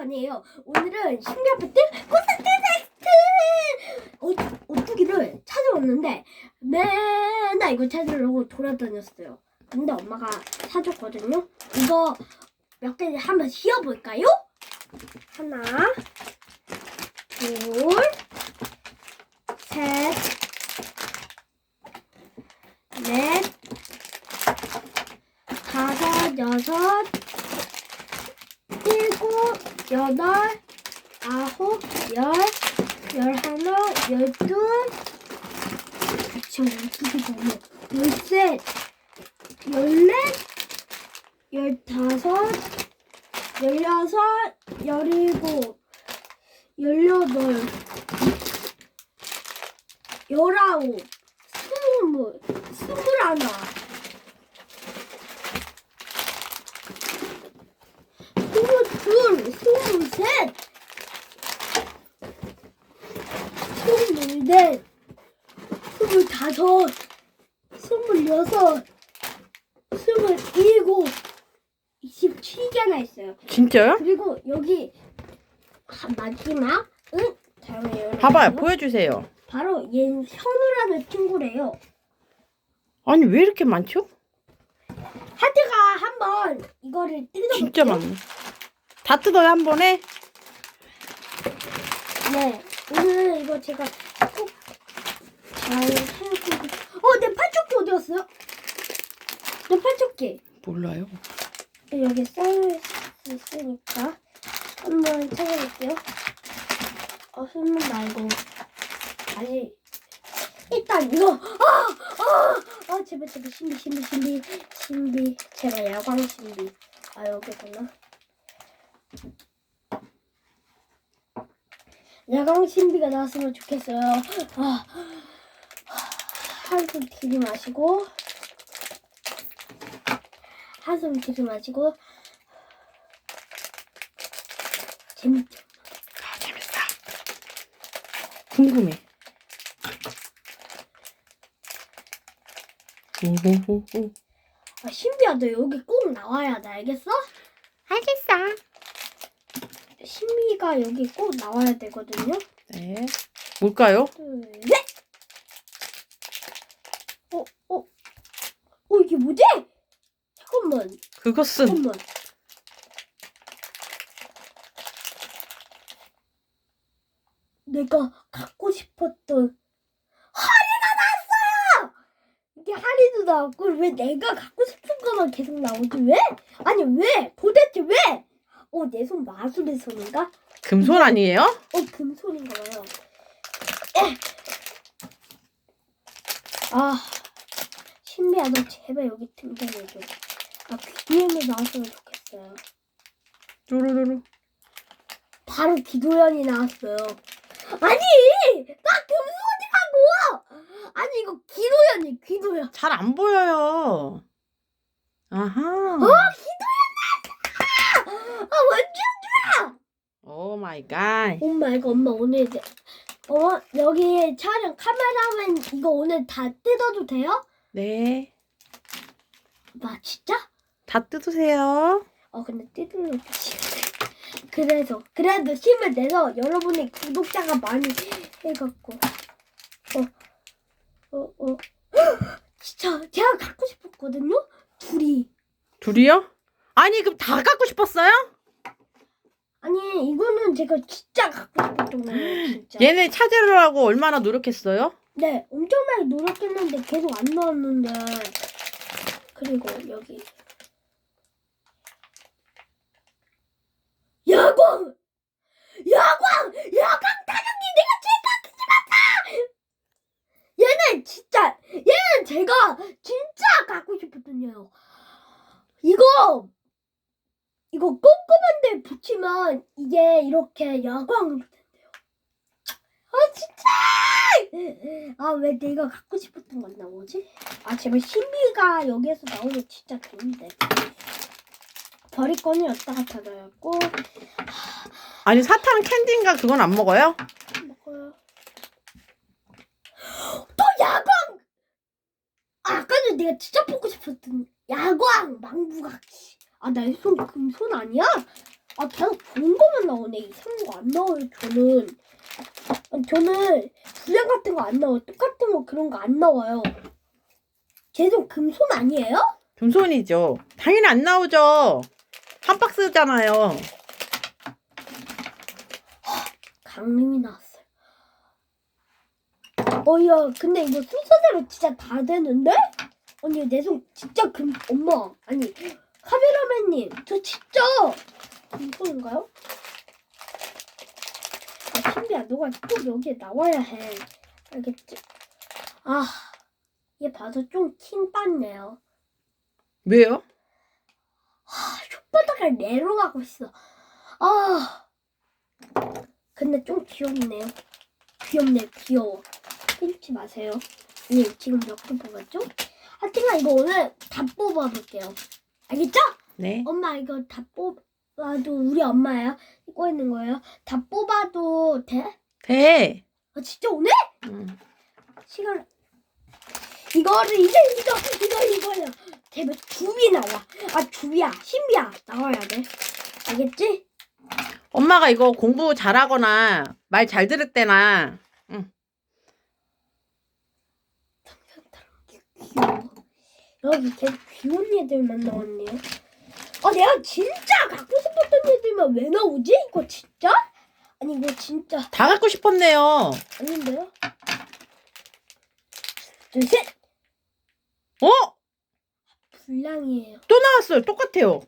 아니에요. 오늘은 아파트 콘서트 텍스트 어, 오뚜기를 찾아왔는데 맨날 이거 찾으려고 돌아다녔어요. 근데 엄마가 사줬거든요. 이거 몇 개 한번 씌워볼까요? 하나, 둘, 셋, 넷, 다섯, 여섯, 일곱, 여덟, 아홉, 열, 열하나, 열둘, 그쵸, 보면, 열셋, 열넷, 열다섯, 열여섯, 열일곱, 열여덟, 열아홉, 스물, 스물하나, 스물둘, 스물셋, 스물넷, 스물다섯, 스물여섯, 스물일곱, 27개나 있어요. 진짜요? 그리고 여기 한 마지막 응? 다음에 봐봐요, 보여주세요. 바로 얘는 현우라는 친구래요. 아니 왜 이렇게 많죠? 하트가 한번 이거를 뜯어볼게요. 진짜 많네. 다 뜯어요 한 번에? 네. 오늘 이거 제가 꼭잘 사용하고 어, 내 팔쪽기 어디 갔어요? 내 팔쪽기 몰라요. 여기 쌓여 있으니까 한번 찾아볼게요. 어, 설문 말고 아직 일단 이거 아! 아! 아 제발 제발 신비 신비 신비 신비 제발 야광 신비 아 여기구나 야광 신비가 나왔으면 좋겠어요 아 한숨 들이마시고 한숨 들이마시고 재밌죠? 아 재밌다. 궁금해. 아 신비야 너 여기 꼭 나와야 돼 알겠어? 알겠어. 신비가 여기 꼭 나와야 되거든요 네. 뭘까요? 둘, 셋! 어, 어, 어, 이게 뭐지? 잠깐만, 그것은 잠깐만. 내가 갖고 싶었던 할인도 나왔어요! 이게 할인도 나왔고, 왜 내가 갖고 싶은 것만 계속 나오지? 왜? 아니, 왜? 도대체 왜? 어, 내 손 마술의 손인가? 금손 아니에요? 어, 금손인가 봐요. 에! 아, 신비야, 너 제발 여기 등장해줘. 아, 귀여움이 나왔으면 좋겠어요. 뚜루루루. 바로 기도연이 나왔어요. 아니! 나 금손이라고! 아니, 이거 기도연이, 기도연. 잘 안 보여요. 아하. 어, 아, 완전! 오 마이 갓. 엄마, 이거 엄마 오늘 이제, 어, 여기 촬영 카메라맨 이거 오늘 다 뜯어도 돼요? 네. 나 진짜? 다 뜯으세요. 어 근데 띠들로 그래서 그래도 힘을 내서 여러분의 구독자가 많이 해갖고 어어어 어, 어. 진짜 제가 갖고 싶었거든요 둘이 둘이요? 아니 그럼 다 갖고 싶었어요? 아니 이거는 제가 진짜 갖고 싶었던 거예요 진짜 얘네 찾으려고 얼마나 노력했어요? 네 엄청 많이 노력했는데 계속 안 나왔는데. 그리고 여기. 야광! 야광! 야광 타격기 내가 제일 갖고 싶었다! 얘는 진짜 얘는 제가 진짜 갖고 싶었던 얘요. 이거 이거 꼼꼼한 데 붙이면 이게 이렇게 아 진짜 아 왜 내가 갖고 싶었던 건 나오지? 아 제발 신비가 여기에서 나오면 진짜 좋은데 버릴 거는 여기다가 닫아야고 아니 사탕 캔디인가 그건 안 먹어요? 먹어요 또 야광 아, 아까는 내가 진짜 보고 싶었던 야광 망부각 아나 손 금손 아니야? 아 계속 좋은 것만 나오네. 이상한 거 안 나와요 저는. 아, 저는 불량 같은 거 안 나와요. 똑같은 거 그런 거 안 나와요. 계속 금손 아니에요? 금손이죠. 당연히 안 나오죠. 한 박스잖아요. 강림이 나왔어요. 어야 근데 이거 순서대로 진짜 다 되는데? 아니 내 손 진짜 금 엄마 아니 카메라맨님 저 진짜 금손인가요? 아 신비야 너가 꼭 여기에 나와야 해 알겠지? 아 얘 봐서 좀 킹 받네요 왜요? 아 혓바닥을 내려가고 있어 아 근데 좀 귀엽네요 귀엽네 귀여워 때리지 마세요 아니 지금 몇 개 뽑았죠? 하여튼간 이거 오늘 다 뽑아볼게요 알겠죠? 네. 엄마 이거 다 뽑 아도 우리 엄마예요 이거 있는 거예요? 다 뽑아도 돼? 돼. 아 진짜 오늘? 음. 시간. 이거를 이제 이거 이거 이거야 제발 주비 나와. 아 주비야. 신비야. 나와야 돼. 알겠지? 엄마가 이거 공부 잘하거나 말 잘 들을 때나. 귀여워 여기 계속 귀여운 애들만 나왔네요 아 내가 진짜 갖고 싶었던 애들만 왜 나오지? 이거 진짜? 아니 이거 진짜 다 갖고 싶었네요. 아닌데요? 둘셋 어? 불량이에요 또 나왔어요. 똑같아요.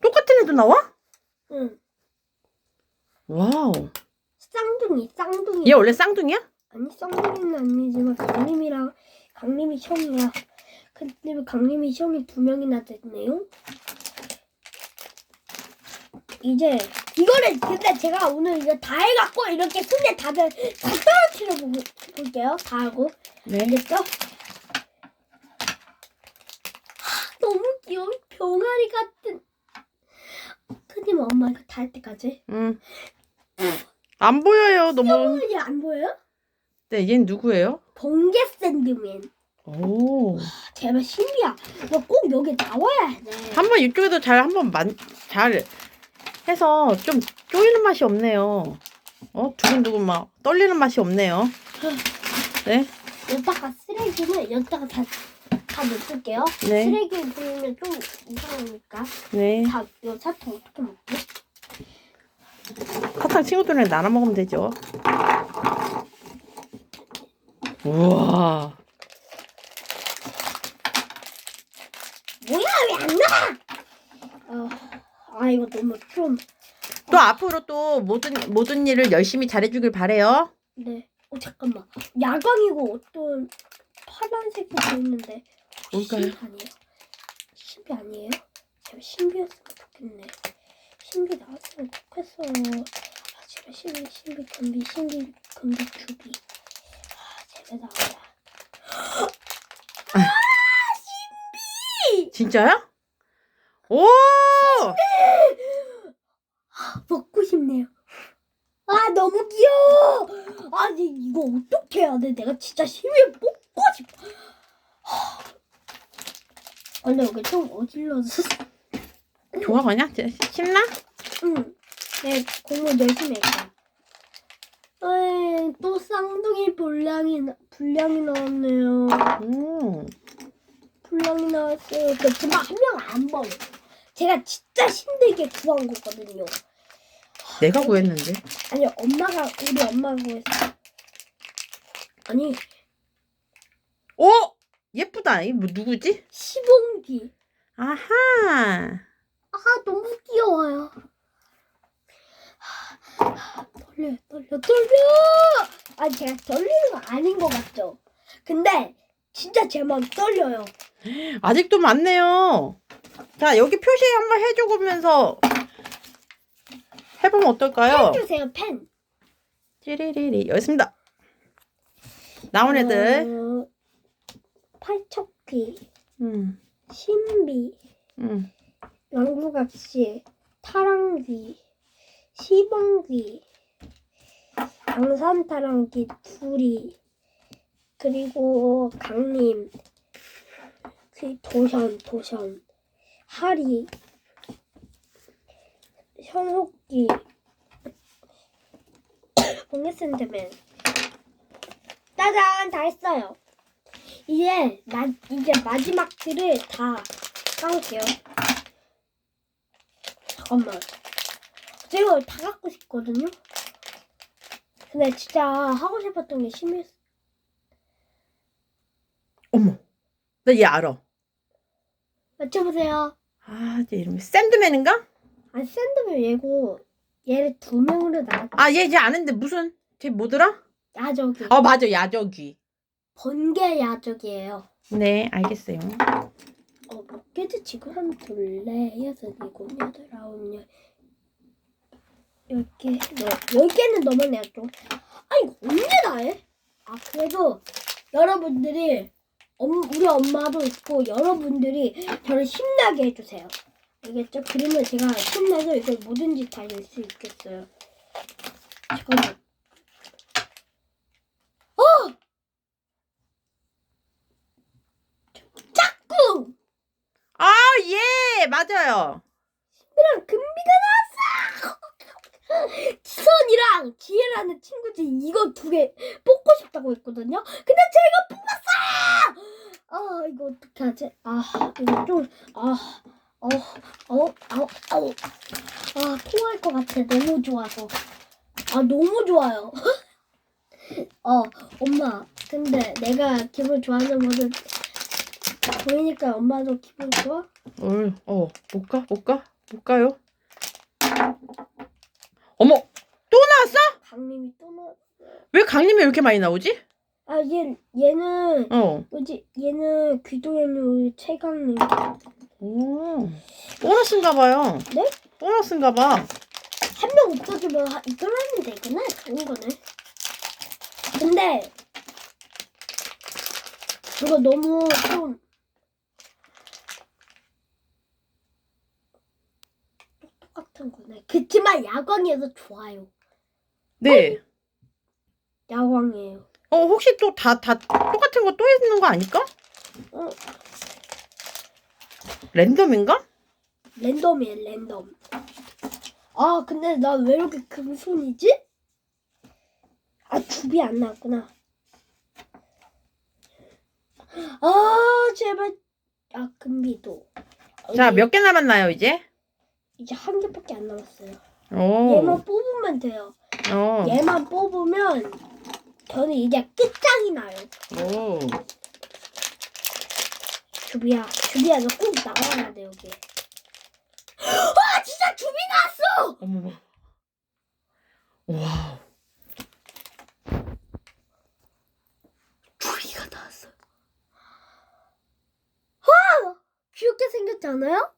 똑같은 애도 나와? 응 와우. 쌍둥이 쌍둥이 얘 원래 쌍둥이야? 아니 쌍둥이는 아니지만 강림이랑 강림이 형이야. 근데 왜 강림이 형이 두 명이나 됐네요? 이제 이거를 근데 제가 오늘 이거 다 해갖고 이렇게 손에 다들 다 떨어뜨려 보- 볼게요. 다 하고 네. 알겠죠? 하, 너무 귀여운 병아리 같은. 큰님 엄마 이거 다 할 때까지. 음. 안 보여요. 너무. 형은 안 보여요? 네, 얘는 누구예요? 번개 샌드맨. 오. 제발 신비야, 너 꼭 여기 나와야 돼. 한번 이쪽에도 잘 한번 만, 잘 해서 좀 쪼이는 맛이 없네요. 어? 두근두근 막 떨리는 맛이 없네요. 네. 여기다가 쓰레기는 여기다가 다, 다 넣을게요. 네. 쓰레기 버리면 좀 이상하니까. 네. 다, 이거 사탕 어떻게 먹지? 사탕 친구들이랑 나눠 먹으면 되죠. 우와. 뭐야, 왜 안 나와? 어, 아, 이거 너무 좀, 또 앞으로 또 모든 모든 일을 열심히 잘해주길 바래요. 네. 어, 잠깐만. 야광이고 어떤 파란색이 보이는데. 뭘까요? 신비 아니에요? 신비 아니에요? 제발 신비였으면 좋겠네. 신비 나왔으면 좋겠어. 아, 제발 신비, 신비, 금비, 신비, 금비, 주비. 아, 제발 나와라. 진짜요? 오! 먹고 싶네요. 아, 너무 귀여워. 아니, 이거 어떻게 해야 돼? 내가 진짜 신비 뽑고 싶어. 하. 아, 근데 여기 좀 어질러서. 좋아 그냥 신나? 응. 네, 공부 열심히 했다. 에이, 또 쌍둥이 분량이, 나- 분량이 나왔네요. 오. 분량이 나왔어요. 그렇지만 한명안 봐요. 제가 진짜 힘들게 구한 거거든요. 내가 구했는데. 아니, 엄마가, 우리 엄마가 구했어. 아니, 오! 예쁘다. 이뭐 누구지? 시봉기. 아하. 아, 너무 귀여워요. 하, 떨려요, 떨려, 떨려! 아, 제가 떨리는 거 아닌 것 같죠? 근데, 진짜 제 마음 떨려요. 아직도 많네요. 자, 여기 표시 한번 해주면서 해보면 어떨까요? 해주세요, 펜. 찌리리리. 여기 있습니다. 나온 애들. 어, 팔척귀, 음, 신비, 음. 왕국악시, 타랑귀, 시봉귀, 양산타랑귀 둘이, 그리고 강림, 그 도션, 도션, 하리, 현혹기 공개 샌드맨. 짜잔 다 했어요. 이제 마, 이제 마지막 틀을 다 까볼게요. 잠깐만. 제가 다 갖고 싶거든요? 근데 진짜 하고 싶었던 게 심했어 어머. 나 얘 알아. 맞춰보세요 아, 얘 이름이 샌드맨인가? 아 샌드맨 얘고 얘를 두 명으로 나왔 아, 얘 이제 아는데 무슨 쟤 뭐더라? 야적이 어, 맞아. 야적이. 번개 야적이에요 네, 알겠어요. 어, 몇 개지 지금 한 둘, 넷, 여섯, 일곱, 여덟, 아홉, 열, 열 개, 너, 열 개는 넘었네요 좀. 아 이거 언제 다 해? 아 그래도 여러분들이 엄, 우리 엄마도 있고 여러분들이 저를 힘나게 해주세요. 알겠죠? 그러면 제가 힘나서 이걸 뭐든지 다 낼 수 있겠어요. 잠깐만. 어! 짝꿍! 아, 예! 맞아요. 이랑 금비가 나왔어! 지선이랑 지혜라는 친구지 이거 두 개 뽑고 싶다고 했거든요. 근데 제가 뽑았어요! 아 이거 어떻게 하지? 아 이거 좀 아, 어, 어, 어, 어, 아 통할 것 같아 너무 좋아서 아 너무 좋아요. 어 엄마 근데 내가 기분 좋아하는 모습 보이니까 엄마도 기분 좋아? 어, 어, 못 가? 못 가? 못 가요? 어머, 또 나왔어? 강림이 또 나왔어. 왜 강림이 이렇게 많이 나오지? 아, 얘, 얘는, 어. 뭐지, 얘는 귀도현이 최강림. 오, 보너스인가 봐요. 네? 보너스인가 봐. 한 명 없어지면 하- 이끌어내면 되구나. 좋은 거네. 근데, 이거 너무 좀, 똑같은 거네. 그치만 야광이어서 좋아요. 네. 야광이에요. 어, 혹시 또 다, 다 똑같은 거 또 있는 거 아닐까? 어, 랜덤인가? 랜덤이에요, 랜덤. 아, 근데 나 왜 이렇게 금손이지? 아, 줍이 안 나왔구나. 아, 제발. 아, 금비도. 자, 몇 개 남았나요, 이제? 이제 한 개밖에 안 남았어요. 오. 얘만 뽑으면 돼요. 어. 얘만 뽑으면 저는 이제 끝장이 나요. 오. 줍이야, 줍이야, 너 꼭 나와야 돼, 여기. 아, 진짜 줍이 나왔어! 어머머. 와. 줍이가 나왔어요. 와! 귀엽게 생겼지 않아요?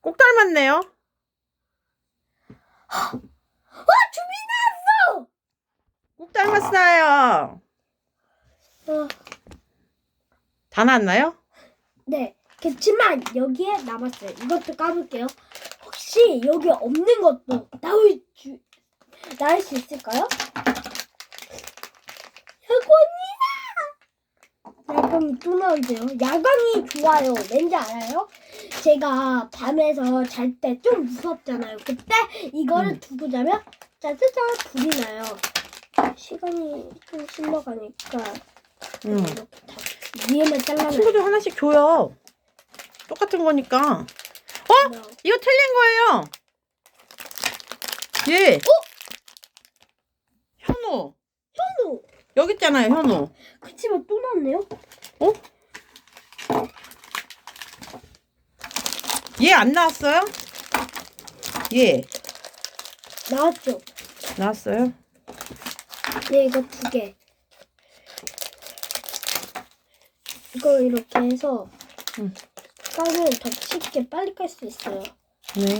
꼭 닮았네요. 와, 나왔어! 꼭 닮았어요. 어, 다 나왔나요? 네. 그렇지만 여기에 남았어요. 이것도 까볼게요. 혹시 여기 없는 것도 나올 주, 나올 수 있을까요? 야광이다! 야광이 또 나오세요. 야광이 좋아요. 왠지 알아요? 제가 밤에서 잘 때 좀 무섭잖아요. 그때 이거를 음. 두고 자면 짜자잔 불이 나요. 시간이 좀 실려가니까 응. 이렇게 다 위에만 잘라놔요. 친구들 하나씩 줘요. 똑같은 거니까. 어? 이거 틀린 거예요. 예. 어? 현우. 현우! 여기 있잖아요, 현우. 그치만 또 나왔네요? 얘안 나왔어요? 예. 나왔죠? 나왔어요. 네, 이거 두 개. 이거 이렇게 해서 응. 까면 더 쉽게 빨리 깔 수 있어요. 네.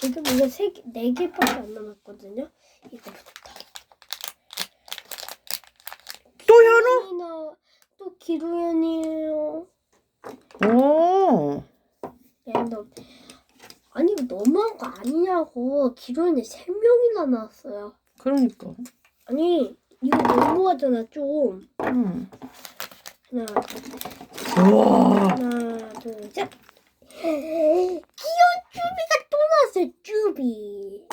지금 이거 세 개, 네 개밖에 안 남았거든요. 이거부터. 또 현우? 또 기루연이에요. 오. 랜덤. 아니 이거 너무한 거 아니냐고. 기루연이 세 명이나 나왔어요. 그러니까. 아니 이거 너무하잖아 좀. 응. 하나, 우와. 하나, 둘, 셋. 귀여운 쭈비가 또 나왔어요. 쭈. 쭈비.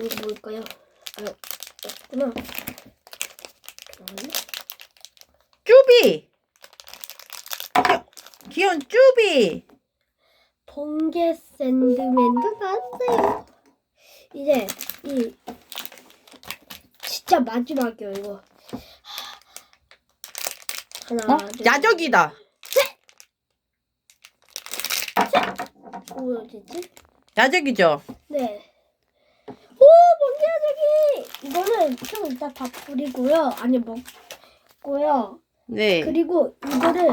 이거 뭘까요? 아, 없구나. 쭈비. 귀여, 귀여운 쭈비. 번개 샌드맨도 나왔어요. 이제 마지막이요 이거. 하나, 어? 둘, 야적이다. 뭐였지? 야적이죠. 네. 오, 번개야적이! 이거는 좀 이따 다 뿌리고요. 아니, 먹고요. 네. 그리고 이거를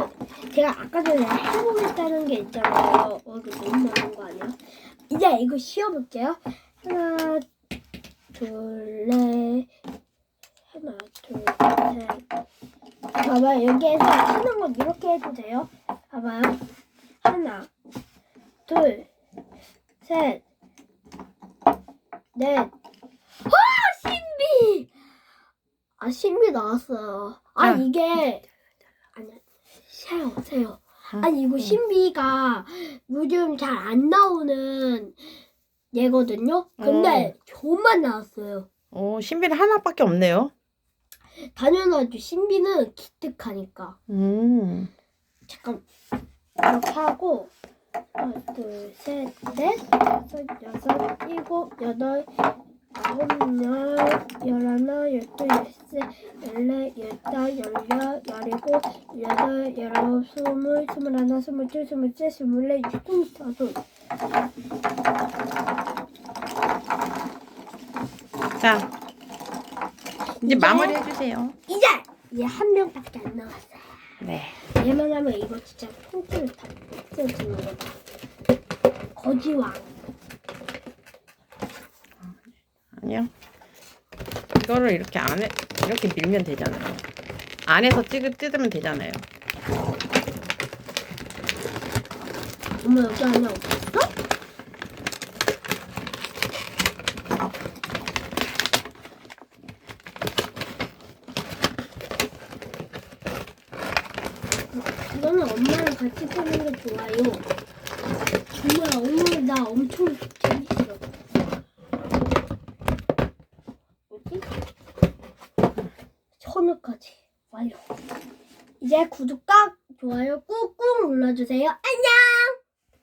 제가 아까 전에 해보겠다는 게 있잖아요. 어, 이거 너무 많은 거 아니야? 이제 이거 씌워볼게요. 하나, 둘, 넷. 하나, 둘, 셋. 봐봐요. 여기에서 하는 건 이렇게 해도 돼요. 봐봐요. 하나, 둘, 셋, 넷. 아, 신비! 아, 신비 나왔어요. 아, 아. 이게. 아니, 세요, 세요. 응, 아니, 이거 응. 신비가 요즘 잘 안 나오는 얘거든요? 근데 저만 나왔어요. 어, 신비는 하나밖에 없네요. 당연하죠. 신비는 기특하니까. 음. 잠깐 이렇게 하고 하나 둘셋넷 다섯 여섯 일곱 여덟 아홉 열 열하나 열둘 열세 열네 열다 열여 열일곱 열여덟 열아홉 스물 스물하나 스물둘 스물셋 스물넷 스물다섯 자, 이제 마무리 해주세요. 이제 이제 한 명밖에 안 남았어요. 네. 얘만 하면 이거 진짜 통째로 다 없어지는 거다. 거지왕. 아니요. 이거를 이렇게 안에 이렇게 밀면 되잖아요. 안에서 찌, 뜯으면 되잖아요. 엄마 여기 안에 없어?